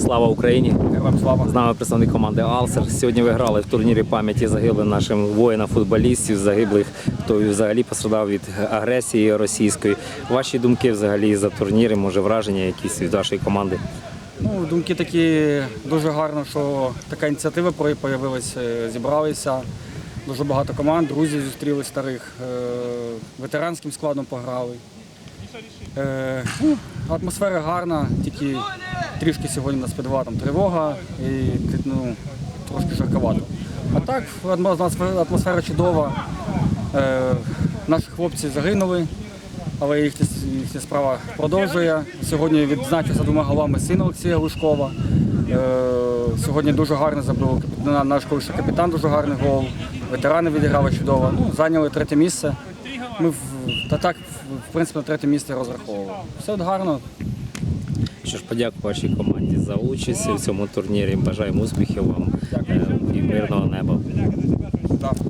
Слава Україні! Героям слава. З нами представник команди Алсер. Сьогодні ви грали в турнірі пам'яті загиблих нашим воїнам-футболістів, загиблих, хто взагалі пострадав від агресії російської. Ваші думки взагалі за турніри, може враження якісь від вашої команди? Ну, думки такі дуже гарно, що така ініціатива з'явилася, зібралися. Дуже багато команд, друзів зустріли старих, е, ветеранським складом пограли. Е, ну, атмосфера гарна, тільки трішки сьогодні на спідва там тривога і ну, трошки жарковато. А так, атмосфера, чудова. Е, наші хлопці загинули, але їхня, їхня справа продовжує. Сьогодні відзначився двома голами син Олексія Лужкова. Е, сьогодні дуже гарно забив наш колишній капітан, дуже гарний гол. Ветерани відіграли чудово. Ну, зайняли третє місце. Ми в- та так, в принципі, на третє місце розраховували. Все от гарно. Що ж, подякую вашій команді за участь у цьому турнірі. Бажаємо успіхів вам е, і мирного